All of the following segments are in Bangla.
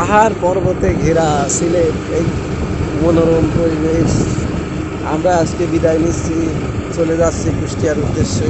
পাহাড় পর্বতে ঘেরা সিলেট এই মনোরম পরিবেশ। আমরা আজকে বিদায় নিচ্ছি, চলে যাচ্ছি কুষ্টিয়ার উদ্দেশ্যে।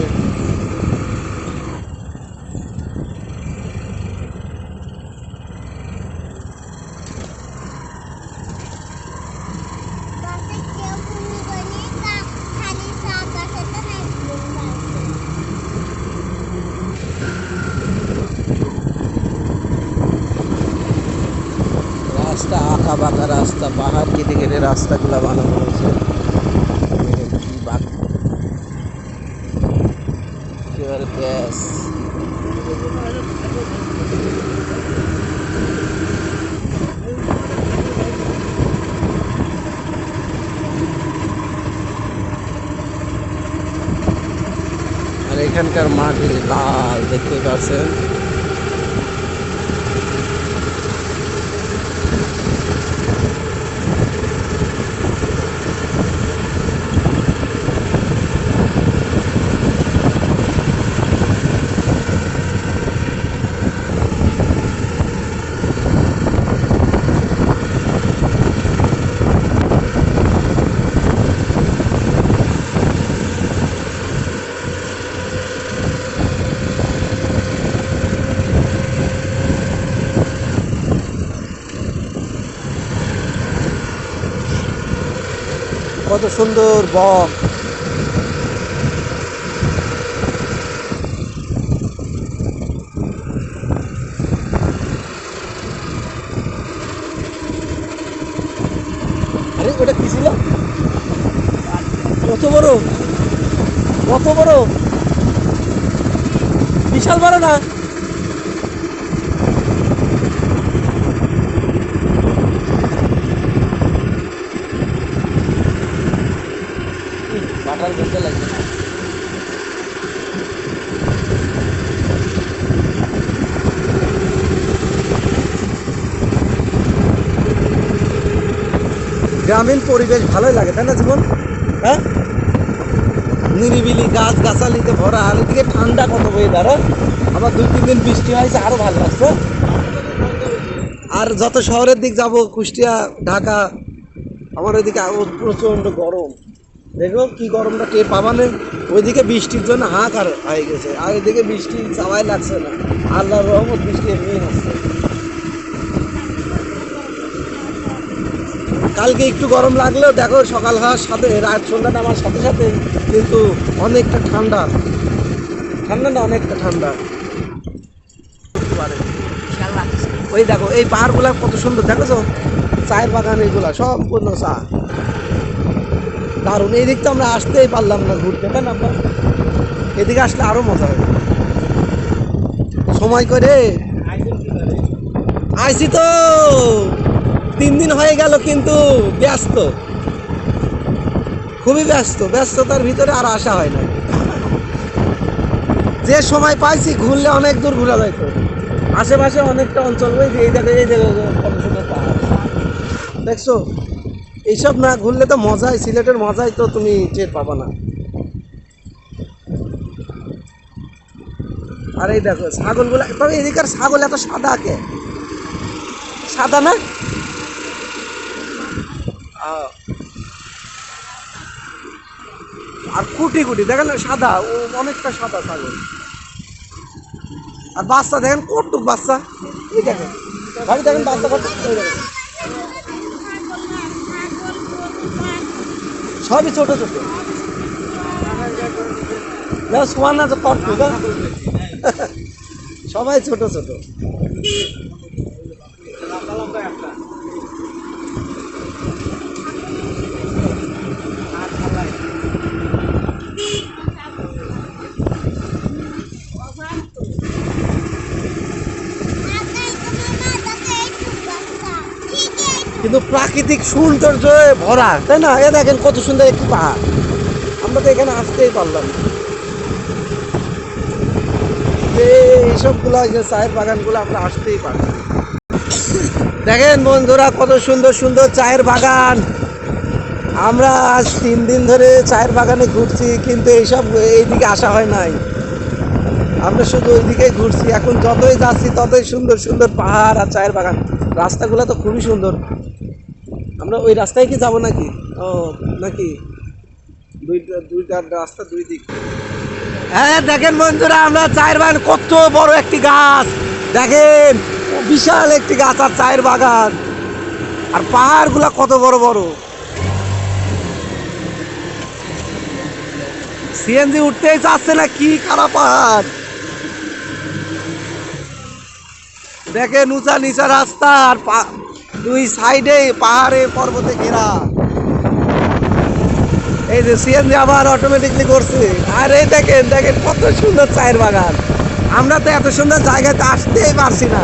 রাস্তা, আঁকা বাঁকা রাস্তা, পাহাড় কেটে কেটে রাস্তাগুলো বানানো হয়েছে। দেখেন কি বাঁক? একেবারে ব্যাস। আর এখানকার মাটি লাল, দেখতে পাচ্ছেন? কত সুন্দর বক আরে ওটা কি ছিল? কত বড়? কত বড়? বিশাল বড় না? গ্রামীণ পরিবেশ ভালোই লাগে, তাই না জীবন? হ্যাঁ? নিরিবিলি গাছ, গাছালিতে ভরা আর এদিকে ঠান্ডা কত ওয়েদার আবার দুই, তিন দিন বৃষ্টি হয়েছে, আরও ভালো লাগছে। আর যত শহরের দিক যাব, কুষ্টিয়া, ঢাকা আমার ওইদিকে প্রচণ্ড গরম। দেখো কি গরমটা কে পাবানে ওইদিকে বৃষ্টির জন্য হাহাকার হয়ে গেছে, আর এদিকে বৃষ্টি চাওয়াই লাগছে না। আল্লাহর রহমত বৃষ্টি এমনি হচ্ছে। কালকে একটু গরম লাগলেও দেখো সকাল হওয়ার সাথে রাত সন্ধ্যা নামার সাথে সাথে কিন্তু অনেকটা ঠান্ডা। ঠান্ডা না অনেকটা ঠান্ডা। ওই দেখো এই পাহাড়গুলা কত সুন্দর দেখো তো চায়ের বাগান এইগুলা সম্পূর্ণ চা। দারুণ। এই দিক তো আমরা আসতেই পারলাম না ঘুরতে তাই না আমরা এদিকে আসলে আরও মজা হবে। সময় করে। আইসি তো! তিন দিন হয়ে গেল কিন্তু ব্যস্ত। খুবই ব্যস্ত, ব্যস্ততার ভিতরে আর আসা হয় না যে সময় পাইছি ঘুরলে অনেক দূর ঘোরা যাইতো আশেপাশে অনেকটা অঞ্চল যে এই দেখো এই পাহাড়। দেখছ, এইসব না ঘুরলে তো মজাই, সিলেটের মজাই তো তুমি টের পাবা না। আর এই দেখো, ছাগলগুলো, তবে এদিকার ছাগল এত সাদা কে? সাদা না। আর কুটি কুটি, দেখেন সাদা, ও অনেকটা সাদা ছাগল। আর বাচ্চা, দেখেন কটুক বাচ্চা। দেখেন দেখেন বাচ্চা সবই ছোট ছোট। না না তো কটুক হ্যাঁ? সবাই ছোট ছোট। কিন্তু প্রাকৃতিক সৌন্দর্যে ভরা, তাই না? এ দেখেন কত সুন্দর একটি পাহাড়। আমরা তো এখানে আসতেই পারলাম এইসবগুলো এই যে চায়ের বাগানগুলো আমরা আসতেই পারলাম দেখেন বন্ধুরা, কত সুন্দর সুন্দর চায়ের বাগান। আমরা আজ তিন দিন ধরে চায়ের বাগানে ঘুরছি, কিন্তু এইসব এইদিকে আসা হয় নাই। আমরা শুধু ওইদিকে ঘুরছি। এখন যতই যাচ্ছি, ততই সুন্দর সুন্দর পাহাড় আর চায়ের বাগান। রাস্তাগুলো তো খুবই সুন্দর। আমরা ওই রাস্তায় কি যাব নাকি? ও, নাকি? দুইটা দুইটা রাস্তা দুই দিক। হ্যাঁ দেখেন বন্ধুরা, আমরা চায়ের বাগান, কত বড় একটি গাছ। দেখেন বিশাল একটি গাছ আর চায়ের বাগান। আর পাহাড়গুলা কত বড় বড়। সিএনজি উঠতেই চাচ্ছে না, কি খারাপ পাহাড়। দেখেন উঁচা নিচা রাস্তা আর দুই সাইডে পাহাড়ে পর্বতে ঘেরা। এই যে সিএনজি আবার অটোমেটিকলি করছে। আর এই দেখেন দেখেন কত সুন্দর চায়ের বাগান। আমরা তো এত সুন্দর জায়গাতে আসতেই পারছি না।